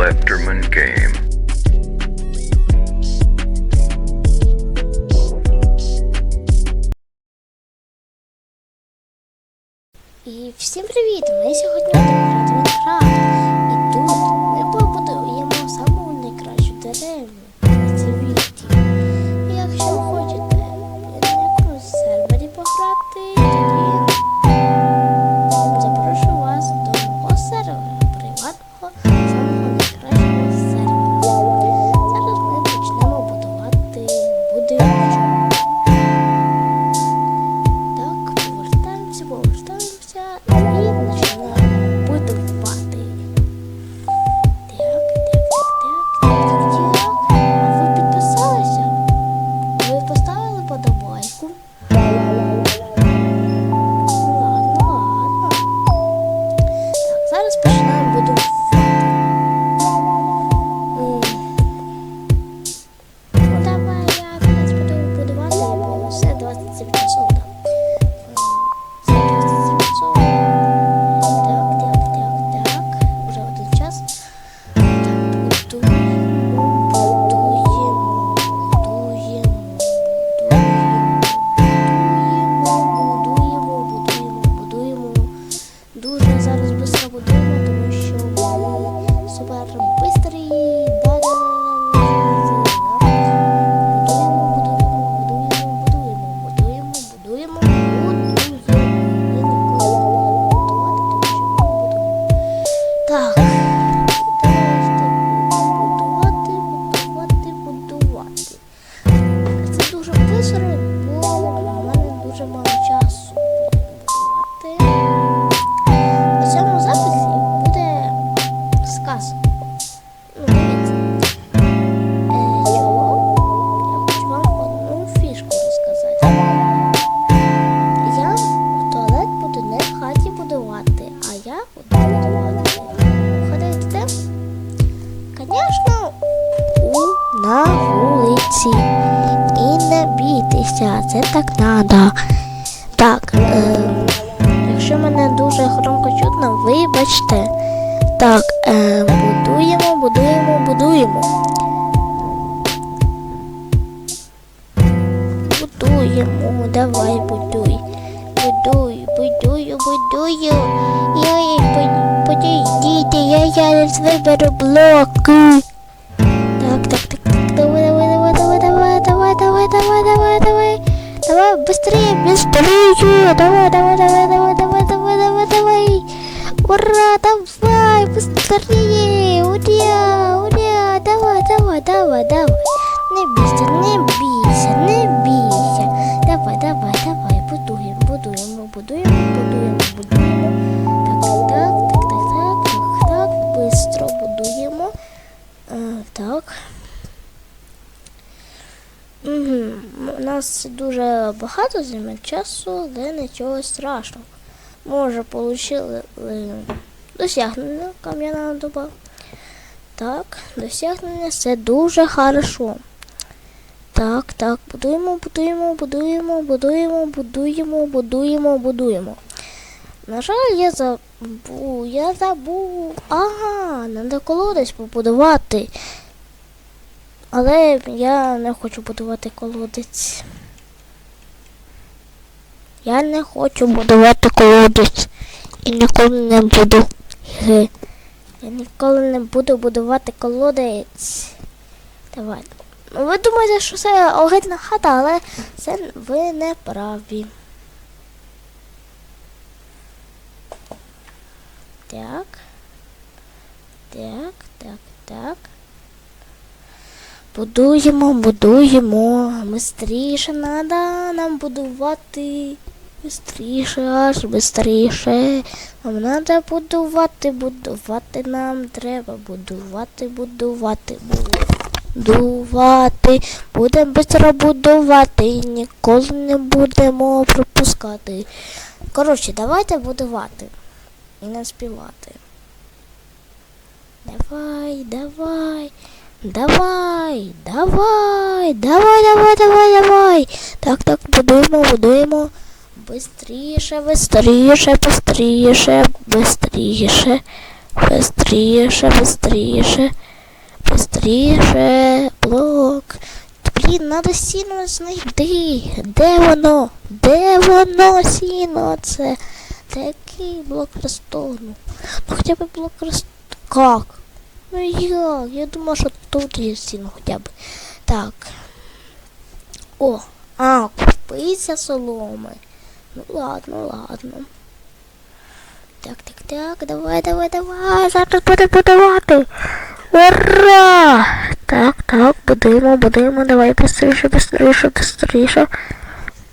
Lefterman Game. Будуємо, давай будуй. Будую, будую, будую. Ой, подійдіть, я зараз виберу блоки. Так, так, так, так, давай, давай, давай, давай, давай, давай, давай, давай, давай, давай. Давай, быстрее, быстрее. Давай, давай, давай, давай, давай, давай, давай, давай. Ура, давай, быстрее. Нас дуже багато займе часу, але нічого страшного. Ми вже отримали досягнення кам'яна доба. Так, досягнення це дуже хорошо. Так, так, будуємо, будуємо, будуємо, будуємо, будуємо, будуємо, будуємо. На жаль, я забув, я забув. Ага, треба колодязь побудувати. Але я не хочу будувати колодець. Я не хочу будувати колодець. І ніколи не буду. Я ніколи не буду будувати колодець. Давай. Ну, Ви думаєте, що це огидна хата, але це ви не праві. Так. Так, так, так. Будуємо, будуємо. Бистріше надо нам будувати. Бистріше, аж бистріше. Нам треба будувати, будувати нам треба будувати, будувати, будувати. Будемо швидко будувати і ніколи не будемо пропускати. Коротше, давайте будувати і не співати. Давай, давай. Давай, давай, давай, давай, давай, давай. Так, так, будуємо, будуємо. Бистріше, бистріше, бистріше, бистріше. Быстріше, быстріше. Быстріше. Блок. Блін, надо сіно знайти. Де воно? Де воно сіно? Це такий блок рестону. Ну хоча б блок рестону. Как? Ну як? Я думав, що тут є сіно хоча б. Так. О, а, купися соломи. Ну ладно, ладно. Так, так, так, давай, давай, давай. Зараз буде будувати. Ура! Так, так, будуємо, будуємо, давай быстріше, быстріше, быстріше.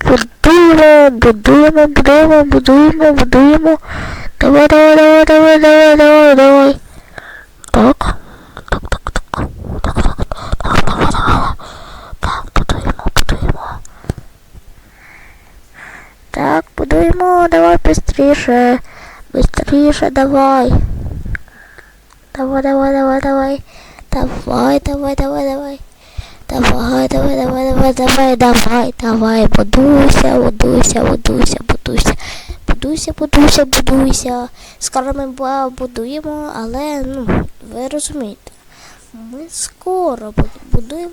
Будуємо, будуємо, будуємо, будуємо, будуємо. Давай, давай, давай, давай, давай, давай, давай. Так. Так, Так, будуємо, давай быстріше. Быстріше, давай. Давай, давай, давай, давай. Давай, давай, давай, давай. Давай, давай, давай, давай, давай, давай, давай, будуйся, будуйся, будуйся, будуйся. Будуйся, будуйся, будуйся. Скоро ми будуємо, але, ну, ви розумієте, ми скоро будуємо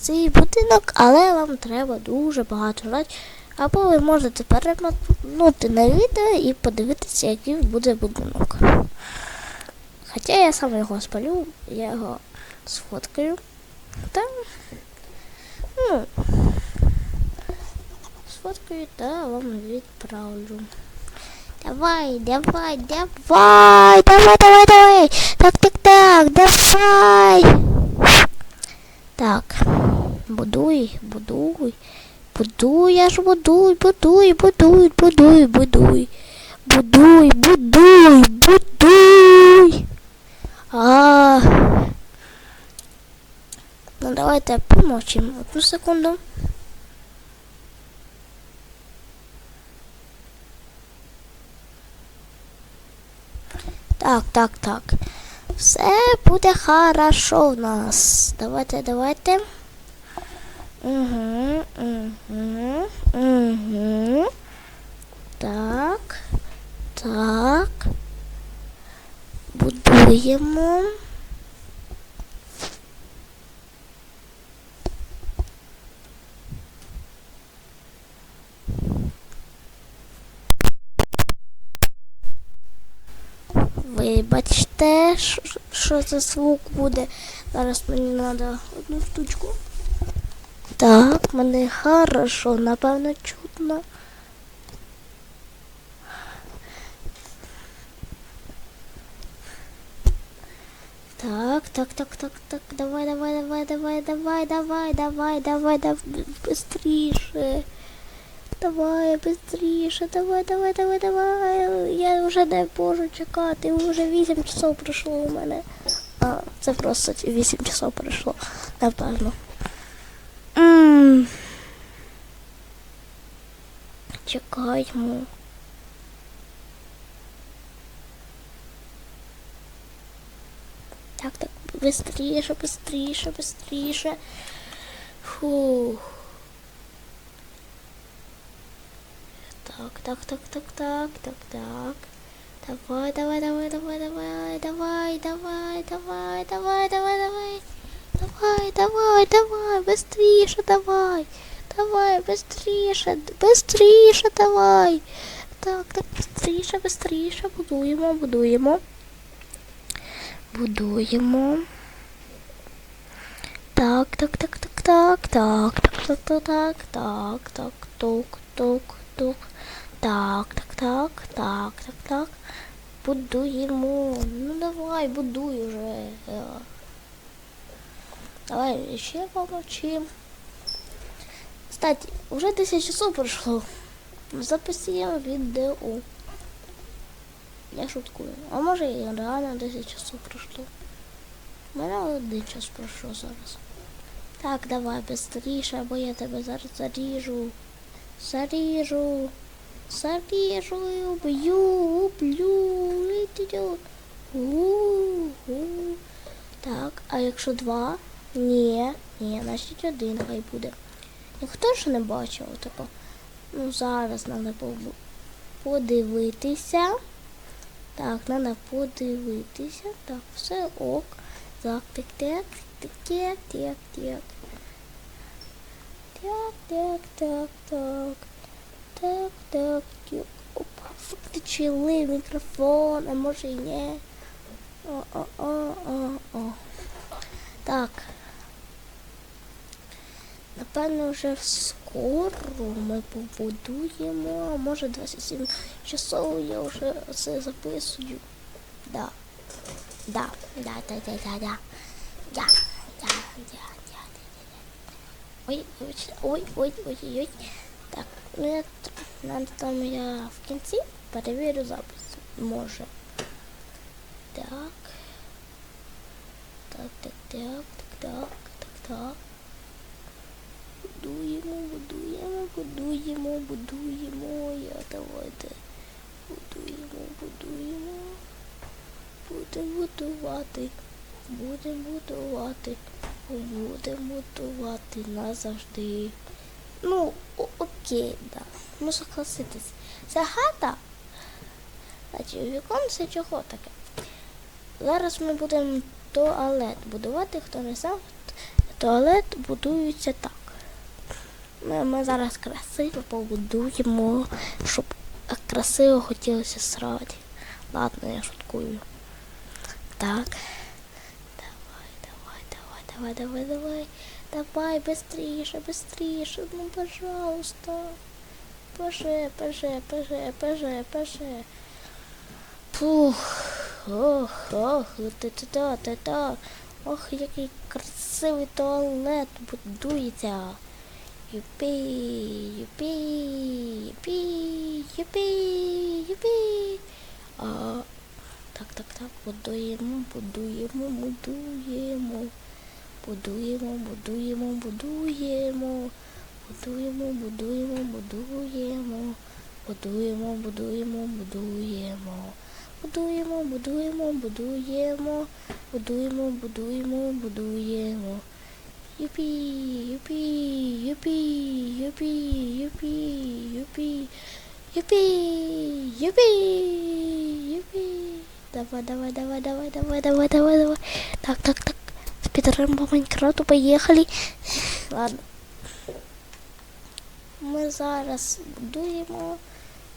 цей будинок, але вам треба дуже багато ждати. Або ви можете перемотнути на відео і подивитися, який буде будинок. Хоча я сам його спалю, я його сфоткаю. Та, ну, сфоткаю та вам відправлю. Давай, давай, давай, давай, давай, давай. Так, так, так, давай. Так, будуй, будуй. Будуй, я ж будуй, будуй, будуй, будуй, будуй. Будуй, будуй, будуй. А. Ну давайте помовчимо. Одну секунду. Так, так, так. Все буде хорошо в нас. Давайте, давайте. Угу, угу. Так. Так. Будуємо. Вибачте, що за звук буде. Зараз мені треба одну штучку. Так, мене хорошо, напевно, чутно. Так, так, так, так, так, давай, давай, давай, давай, давай, давай, давай, давай, давай, быстріше. Давай, быстріше, давай, давай, давай, давай. Я вже не можу чекати, вже 8 часов пройшло у мене. А, це просто 8 часов пройшло, напевно. М. Чекаємо. Так, так, быстріше, быстріше, быстріше. Фух. Так, так, так, так, так, так, так. Давай, давай, давай, давай, давай, давай, давай, давай, давай, давай, давай. Давай, давай, давай, быстріше, давай. Давай, быстріше, быстріше, давай. Так, так, быстріше, быстріше, будуємо, будуємо. Будуємо. Так, так, так, так, так, так, так, так, так, так, так, так, тук, тук, тук. Так, так, так, так, так, так. Будуємо. Ну давай, будуй уже. Давай ще помовчим. Кстати, уже 10 часов пройшло. Записуємо відео. Я шуткую. А може і реально 10 часов пройшло. У мене один час пройшов зараз. Так, давай быстріше, або я тебе зараз заріжу. Заріжу. Заріжу, уб'ю, уб'ю. У-у. Так, а якщо два? Ні, ні, значить один хай буде. Ніхто ж не бачив тако. Ну зараз треба подивитися. Так, треба подивитися. Так, все ок. Так, так, так, так, так, так, так. Так, так, так, так. Так, так, так. Опа, включили мікрофон, а може і ні. О, о, о, о, о. Так. Напевно, вже скоро ми побудуємо, а може 27 часов я вже це записую. Да. Да, да, да, да, да, да. Да, да, да, да, да, да. Ой, вибачте, ой, ой, ой, ой, ой. Так, ну я т- надо там я в кінці перевірю запис. Може. Так. Так, так, так, так, так, так, так. Будуємо, будуємо, будуємо, будуємо. Я давайте. Будуємо, будуємо. Будемо будувати. Будемо будувати. Будемо будувати назавжди. Ну, окей, да. Ну, согласитись. Це хата. Значить, віконце чого таке? Зараз ми будемо туалет будувати. Хто не знав, туалет будується так. Ми, ми зараз красиво побудуємо, щоб красиво хотілося срати. Ладно, я шуткую. Так. Давай, давай, давай, давай, давай, давай. Давай, быстрее, быстрее, ну, пожалуйста. Поже, поже, поже, поже, поже. Фух, ох, ох, та-та-та, та-та. Ох, який красивий туалет будується. Юпі, юпі, юпі, юпі, юпі. А, так, так, так, будуємо, будуємо, будуємо. Будуємо, будуємо, будуємо. Будуємо, будуємо, будуємо. Будуємо, будуємо, будуємо. Будуємо, будуємо, будуємо. Будуємо, будуємо, будуємо. Юпі, юпі, юпі, юпі, юпі, юпі. Юпі, юпі, юпі. Давай, давай, давай, давай, давай, давай, давай, давай. Так, так, так. Спидером по Майнкрафту поїхали. Ладно. Ми зараз будуємо.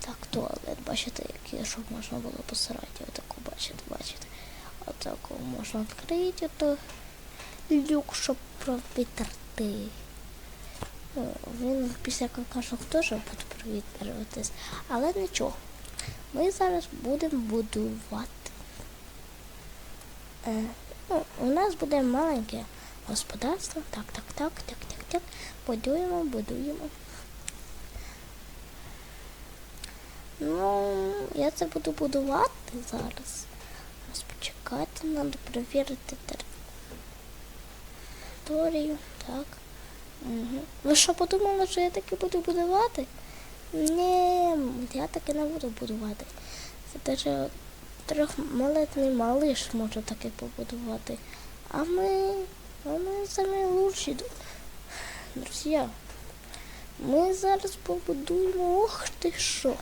Так, туалет, бачите, який, щоб можна було посирати. Отаку, бачите, бачите. Отаку можна відкрити, ото Люк, щоб провітрити. Ну, Він після какашок теж буде провітрюватись. Але нічого. Ми зараз будемо будувати. Е, ну, у нас буде маленьке господарство. Так, так, так, так, так, так. Будуємо, будуємо. Ну, я це буду будувати зараз. Почекати, треба перевірити територію. Так. Угу. Ви що подумали, що я таки буду будувати? Ні, я таки не буду будувати. Це даже трьохмалетний малиш може таки побудувати. А ми, а ми самі лучші. Друзі, ми зараз побудуємо. Ох ти що.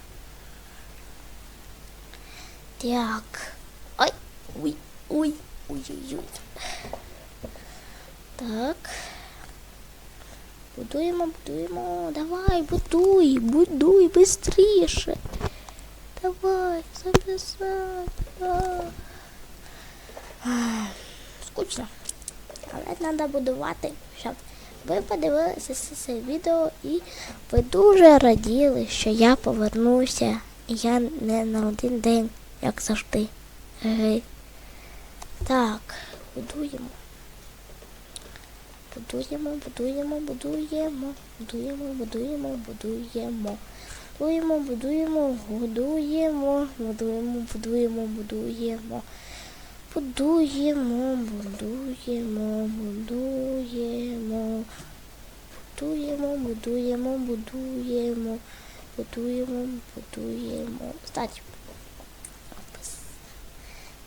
Так. Ой, ой, ой, ой-ой-ой. Так. Будуємо, будуємо. Давай, будуй, будуй, быстріше. Давай, записати. А. Скучно. Але треба будувати, щоб ви подивилися це відео і ви дуже раділи, що я повернуся. Я не на один день, як завжди. Так, будуємо. Будуємо, будуємо, будуємо, будуємо, будуємо, будуємо. Будуємо, будуємо, будуємо, будуємо, будуємо, будуємо. Будуємо, будуємо, будуємо. Будуємо, будуємо, будуємо. Будуємо, будуємо. Кстати,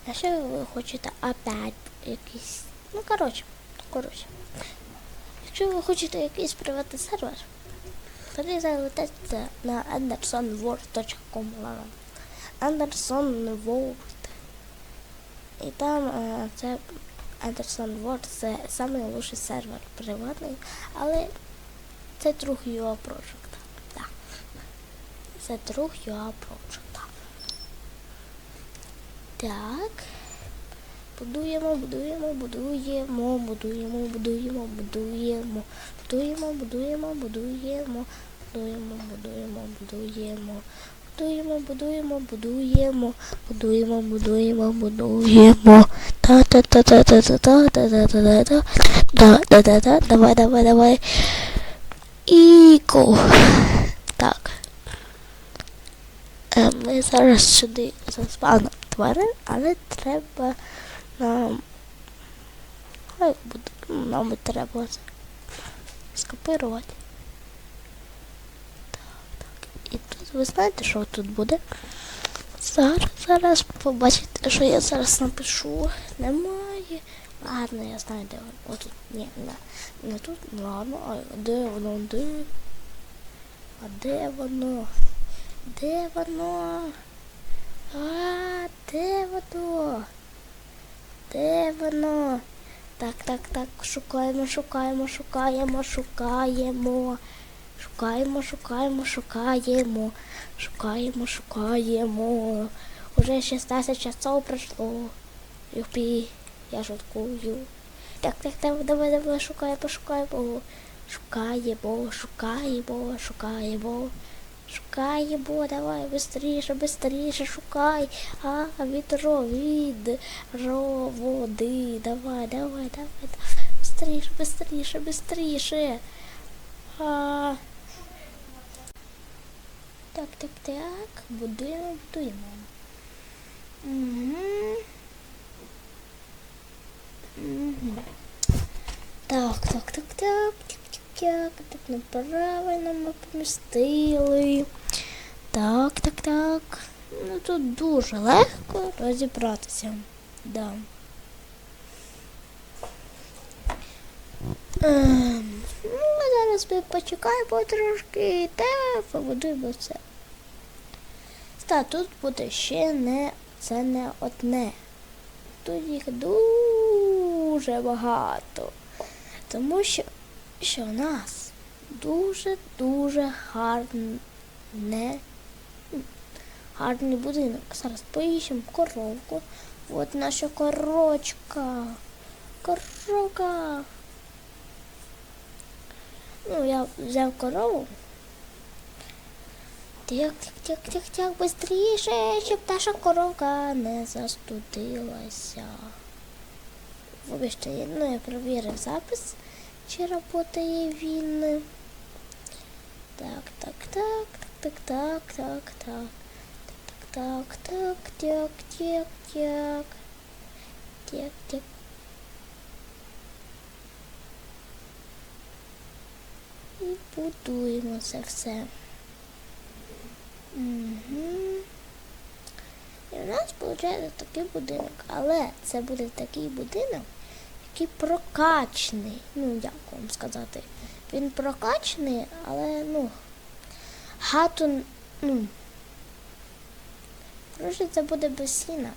якщо ви хочете опять якийсь. Ну, коротше, коротше. Якщо ви хочете якийсь приватний сервер, тоді залетайте на andersonworld.com. Андерсон World. І там е, це Андерсон World це найкращий сервер приватний, але це друг UA Project. Да. Це друг UA Project. Так. Будуємо, будуємо, будуємо, будуємо, будуємо, будуємо, будуємо, будуємо, будуємо, будуємо, будуємо, будуємо. Будуємо, будуємо, будуємо, будуємо, будуємо, будуємо. та та та та та та та та та та та та та та та давай, давай, давай. Іко. Так. Е, Ми зараз сюди заспавнимо тварин, але треба нам. Хай буде. Нам треба це скопірувати. Так, так. І тут ви знаєте, що тут буде? Зараз, зараз побачите, що я зараз напишу. Немає. Ладно, я знаю, де воно. Отут. Ні, не, не тут. Ну, Ладно, а де воно? Де? А де воно? Де воно? А, де воно? Де воно? Так, так, так, шукаємо, шукаємо, шукаємо, шукаємо. Шукаємо, шукаємо, шукаємо. Шукаємо, шукаємо. Уже 16 часов пройшло. Юпі, я шуткую. Так, так, так, давай, давай, шукаємо, шукаємо. Шукаємо, шукаємо, шукаємо. Шукаємо, давай, быстріше, быстріше, шукай. А, відро, відро, води. Давай, давай, давай, давай. Быстріше, быстріше, быстріше. А... Так, так, так. Будуємо, будуємо. Угу. Угу. Так, так, так, так. Тик-тик-так. Так, неправильно ми помістили. Так, так, так. Ну тут дуже легко розібратися. Да. Ем, ну, зараз ми почекаємо трошки та побудуємо все. Та тут буде ще не це не одне. Тут їх дуже багато. Тому що, що у нас дуже-дуже гарне, гарний будинок. Зараз поїщемо коровку. От наша корочка. Коровка. Ну, я взяв корову. Тик, тик, тик, тик, тик, быстріше, щоб наша коровка не застудилася. Вибачте, ну я перевірив запис, чи працює він? Так, так, так, так, так, так, так, так. Так, так, так, так, так. Так, так. І будуємо це все. Угу. І в нас виходить такий будинок. Але це буде такий будинок який прокачний. Ну, як вам сказати. Він прокачний, але, ну, хату, ну, коротше, це буде без сіна.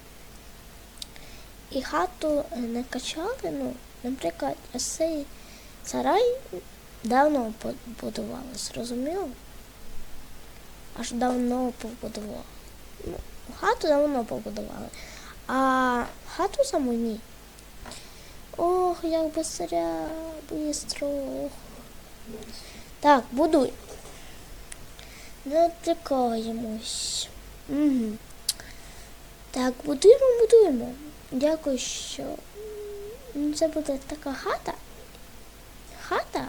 І хату не качали, ну, наприклад, ось цей сарай давно побудували, зрозуміло? Аж давно побудували. Ну, хату давно побудували. А хату саму ні. Ох, як бистря, бистро. Ох. Так, будуй. Не тикаємось. Угу. Так, будуємо, будуємо. Дякую, що це буде така хата. Хата.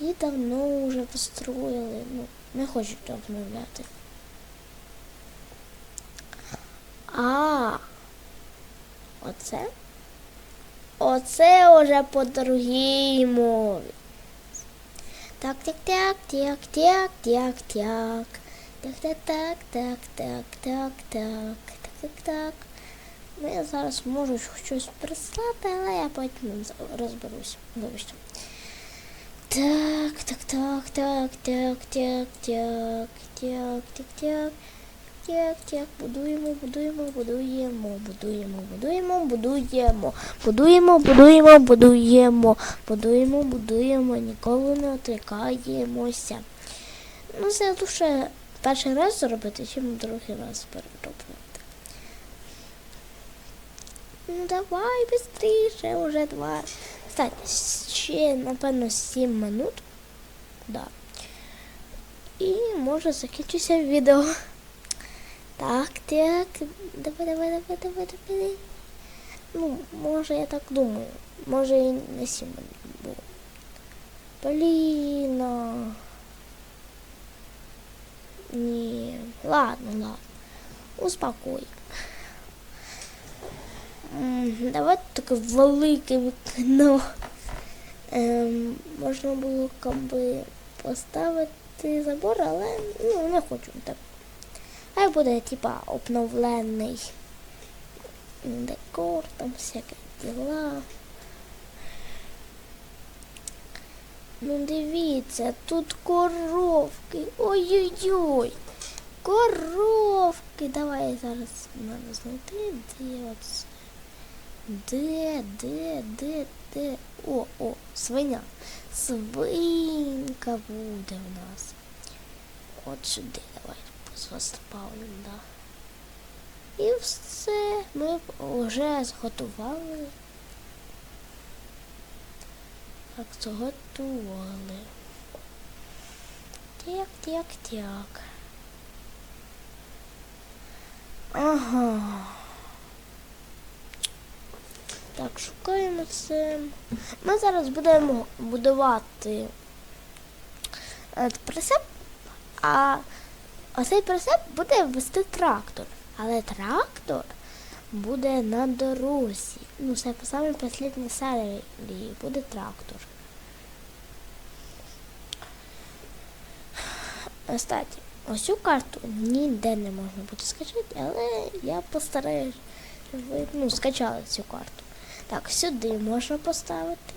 Її давно вже построїли. Ну, не хочуть обновляти. А, оце? Оце уже по другій мові. Так, так, так, так, так, так, так. Так, так, так, так, так, так, так, так, так. Ну, я зараз можу щось прислати, але я потім розберусь. Вибачте. Так, так, так, так, так, так, так, так, так, так, тяк, тяк, будуємо, будуємо, будуємо, будуємо, будуємо, будуємо, будуємо, будуємо, будуємо, будуємо, будуємо, ніколи не отрикаємося. Ну, це лише перший раз зробити, чим другий раз переробити. Ну давай быстріше, уже два. Кстати, ще, напевно, 7 минут. Да. І може закінчиться відео. Так, так. Давай, давай, давай, давай, давай. Ну, може, я так думаю. Може і не 7 минут було. Блін. Ні. Ладно, ладно. Успокой. М, Давайте таке велике вікно. Ем, можна було би поставити забор, але ну, не хочу так. Хай буде типа обновлений декор, там всякі діла. Ну дивіться, тут коровки. Ой-ой-ой. Коровки. Давай зараз надо знайти, де оце. Де, де, де, де? О, о, свиня. Свинка буде в нас. От сюди давай Поставимо, да. І все. Ми вже зготували. Так, зготували. Так, так, так. Ага. Так, шукаємо це. Ми зараз будемо будувати е, прицеп, а оцей прицеп буде вести трактор. Але трактор буде на дорозі. Ну, це по самій останній серії буде трактор. Кстати, ось цю карту ніде не можна буде скачати, але я постараюсь, щоб ви ну, скачали цю карту. Так, сюди можна поставити.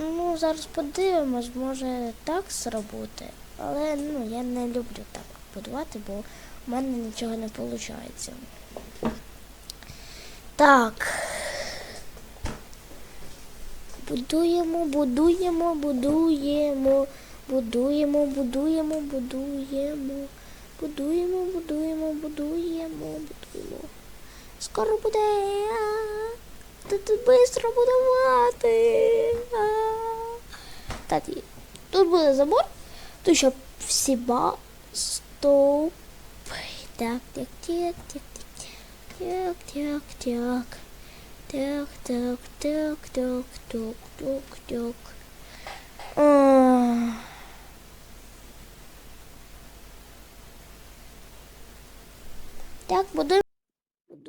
Ну, зараз подивимось, може так зробити. Але ну, я не люблю так будувати, бо в мене нічого не виходить. Так. Будуємо, будуємо, будуємо, будуємо, будуємо, будуємо, будуємо, будуємо, будуємо, будуємо. Скоро буде. Тут швидко будувати. Кстати, тут буде забор, тут ще всі ба... Стоп. Так, так, так, так, так, так, так, так, так, так, так, так, так, так. А. Так, будуємо.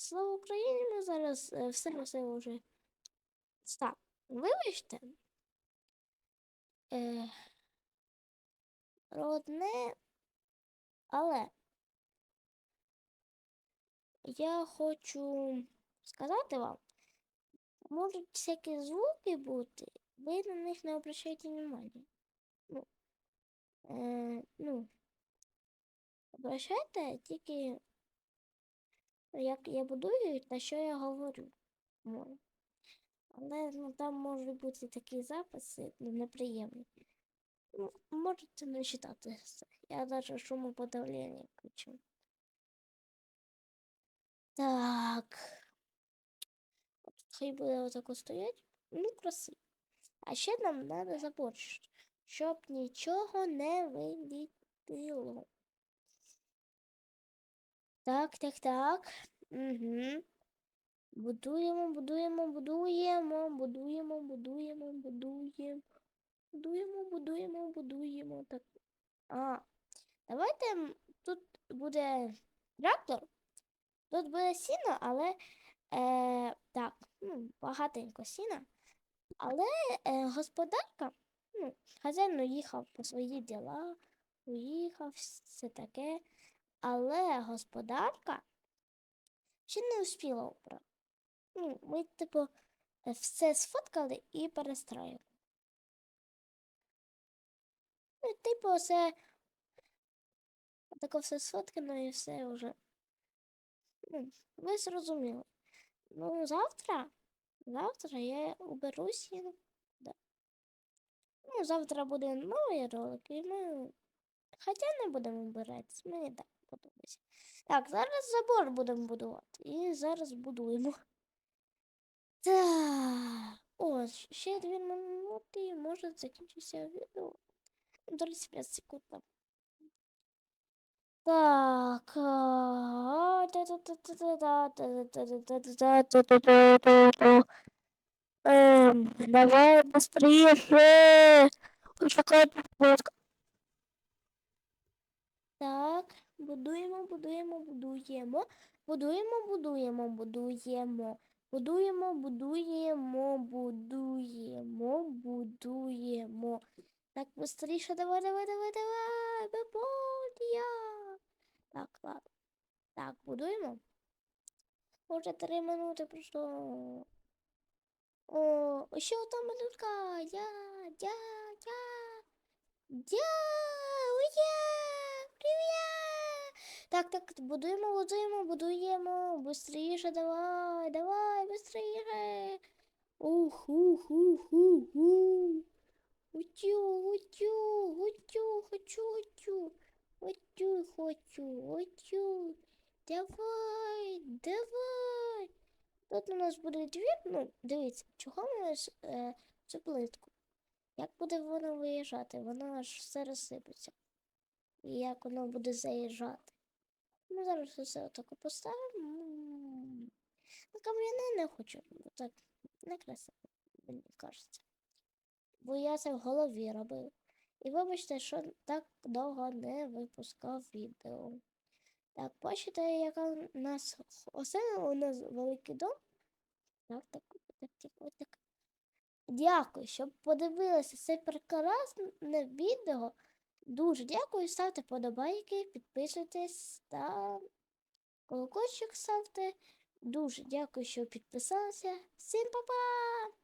Слава Україні, ми зараз е, все все вже. Так, вибачте. Е, родне, але я хочу сказати вам, можуть всякі звуки бути, ви на них не обращайте внимання. Ну, е, ну, обращайте тільки як я будую та що я говорю. Ну, Але ну, там можуть бути такі записи ну, неприємні. Можете не читати це. Я навіть шумоподавлення включу. Так. От хай буде отако стоять. Ну, красиво. А ще нам треба забор, щоб нічого не вилітило. Так, так, так. Угу. Будуємо, будуємо, будуємо, будуємо, будуємо, будуємо. Будуємо, будуємо, будуємо. Так. А. Давайте тут буде трактор, Тут буде сіно, але е, так, ну, багатенько сіна. Але е, господарка, ну, хазяїн уїхав по свої діла, уїхав, все таке. Але господарка ще не успіла убрати. Ну, ми, типу, е, все сфоткали і перестроїли. Ну, типу, все таке все сфоткано і все вже. Ну, ви зрозуміли. Ну, завтра, завтра я уберу сіно. Да. Ну, завтра буде новий ролик, і ми. Хоча не будемо вбиратись, мені так. Так, зараз забор будемо будувати. І зараз будуємо. Так. Ось, ще дві минути і може закінчитися відео. 35 секунд. там. Так. Эм, давай быстрее. Хоть Так. Будуємо, будуємо, будуємо. Будуємо, будуємо, будуємо. Будуємо, будуємо, будуємо, будуємо. Так, быстріше, давай, давай, давай, давай, бебодія. Так, ладно. Так, будуємо. Уже три минути пройшло. О, ще одна минутка. Я, я, я. Я, уя, привіт. Так, так, будуємо, будуємо, будуємо. Быстріше, давай, давай, быстріше. Ух, ух, ух, ух, ух. Утю, утю, утю, хочу, утю. Утю, хочу, утю. Давай, давай. Тут у нас буде двір. Ну, дивіться, чого ми ж е, цю плитку? Як буде воно виїжджати? Воно аж все розсипеться. І як воно буде заїжджати? Ми зараз все отако поставимо. М. Ну, кам'яне не хочу, бо так не красиво, мені кажеться. Бо я це в голові робив. І вибачте, що так довго не випускав відео. Так, бачите, яка у нас оце у нас великий дом. Так, так, так, так, так. Дякую, що подивилися це прекрасне відео. Дуже дякую. Ставте подобайки, підписуйтесь та колокольчик ставте. Дуже дякую, що підписалися. Всім па-па!